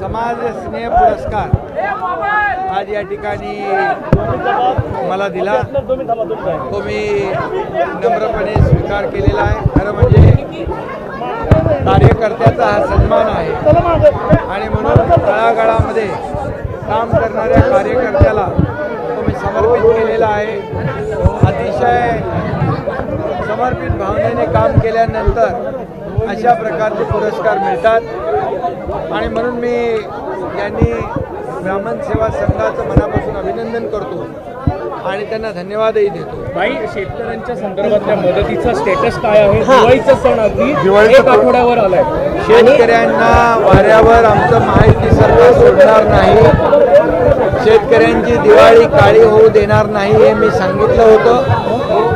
समाज स्नेह पुरस्कार आज या ठिकाणी मला दिला. तो मी नम्रपणे स्वीकार केलेला आहे. खरं म्हणजे कार्यकर्त्याचा हा सन्मान आहे. आणि म्हणून तळागाळामध्ये काम करणाऱ्या कार्यकर्त्याला तो मी समर्पित केलेला आहे. अतिशय समर्पित भावनेने काम केल्यानंतर अशा प्रकारचे पुरस्कार मिळतात. आणि म्हणून मी यांनी ब्राह्मण सेवा संघाचं मनापासून अभिनंदन करतो आणि त्यांना धन्यवादही देतो. बाई शेतकऱ्यांच्या संदर्भातल्या मदतीचा स्टेटस काय आहे? दिवाळीचा सण अगदी एक आठवड्यावर आलाय. शेतकऱ्यांना वाऱ्यावर आमचं महायुती सरकार सोडणार नाही. शेतकऱ्यांची दिवाळी काळी होऊ देणार नाही हे मी सांगितलं होतं.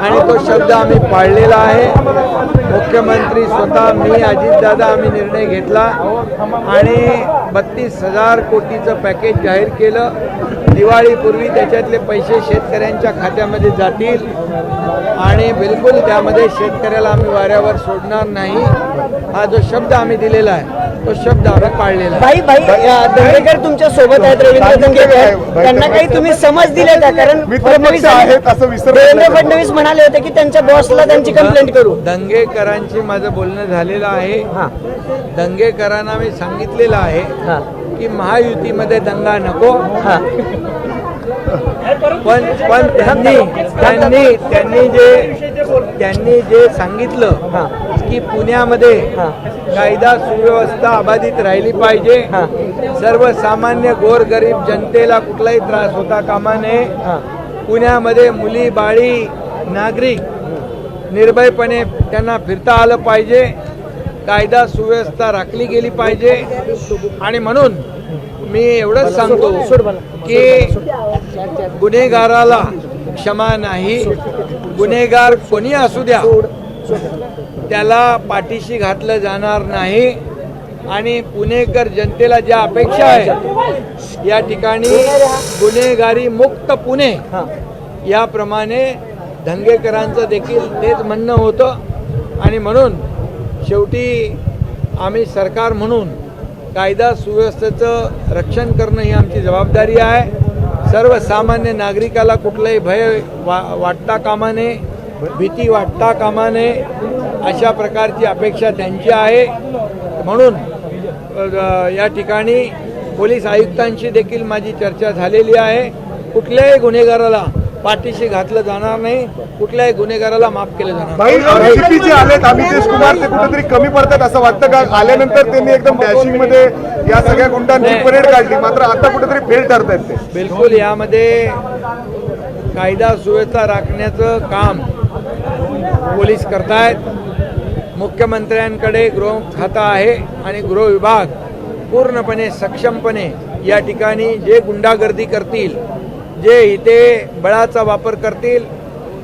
आणि तो शब्द आम्ही पाळलेला आहे. मुख्यमंत्री स्वतः मी अजितदादा आम्ही निर्णय घेतला आणि बत्तीस हजार कोटीचं पॅकेज जाहीर केलं. दिवाळीपूर्वी त्याच्यातले पैसे शेतकऱ्यांच्या खात्यामध्ये जातील आणि बिलकुल त्यामध्ये शेतकऱ्याला आम्ही वाऱ्यावर सोडणार नाही. हा जो शब्द आम्ही दिलेला आहे तो शब्द आम्ही पाळलेला आहे. भाई भाई दंगेकर तुमच्यासोबत आहेत रवींद्र दंगेकर त्यांना काही तुम्ही समज दिले का? कारण फडणवीस आहेत असं विसरलं देवेंद्र फडणवीस म्हणाले होते की त्यांच्या बॉसला त्यांची कंप्लेंट करू. दंगेकरांची माझं बोलणं झालेलं आहे हा दंगेकरांना मी सांगितलेलं आहे हा की महायुतीमध्ये दंगा नको हा पण पण त्यांनी त्यांनी त्यांनी जे त्यांनी जे सांगितलं हा. की पुण्यामध्ये हा. कायदा सुव्यवस्था अबाधित राहिली पाहिजे हा. सर्वसामान्य गोरगरीब जनतेला कुठलाही त्रास होता कामा नये हा. पुण्यामध्ये मुली बाळी नागरिक निर्भयपणे त्यांना फिरता आलं पाहिजे. कायदा सुव्यवस्था राखली गेली पाहिजे. आणि म्हणून मी एवढंच सांगतो की गुन्हेगाराला क्षमा नाही. गुन्हेगार कोणी असू द्या त्याला पाठीशी घातलं जाणार नाही. आणि पुणेकर जनतेला ज्या अपेक्षा आहे या ठिकाणी गुन्हेगारी मुक्त पुणे याप्रमाणे धंगेकरांचं देखील तेच म्हणणं होतं. आणि म्हणून शेवटी आम्ही सरकार म्हणून कायदा सुव्यवस्थेचं रक्षण करणं ही आमची जबाबदारी आहे. सर्वसामान्य नागरिकाला कुठलंही भय वा वाटता कामा नये भीती वाटता कामा नये अशा प्रकारची अपेक्षा त्यांची आहे. म्हणून या ठिकाणी पोलीस आयुक्तांशी देखील माझी चर्चा झालेली आहे. कुठल्याही गुन्हेगाराला पाठीशी घातलं जाणार नाही कुठल्याही गुन्हेगाराला माफ केलं जाणार आलेत अमितेश कुमार ते कुठेतरी कमी पडतात असं वाटतं का? आल्यानंतर त्यांनी एकदम डॅशिंगमध्ये या सगळ्या गुंडांची परेड काढली. मात्र आता कुठेतरी फेल ठरतायत ते. बिलकुल यामध्ये कायदा सुव्यवस्था राखण्याचं काम पोलीस करतायत. मुख्यमंत्र्यांकडे गृह खातं आहे आणि गृह विभाग पूर्णपणे सक्षमपणे या ठिकाणी जे गुंडागर्दी करतील जे इथे बळाचा वापर करतील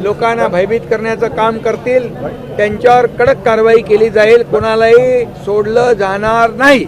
लोकांना भयभीत करण्याचं काम करतील त्यांच्यावर कडक कारवाई केली जाईल कोणालाही सोडलं जाणार नाही.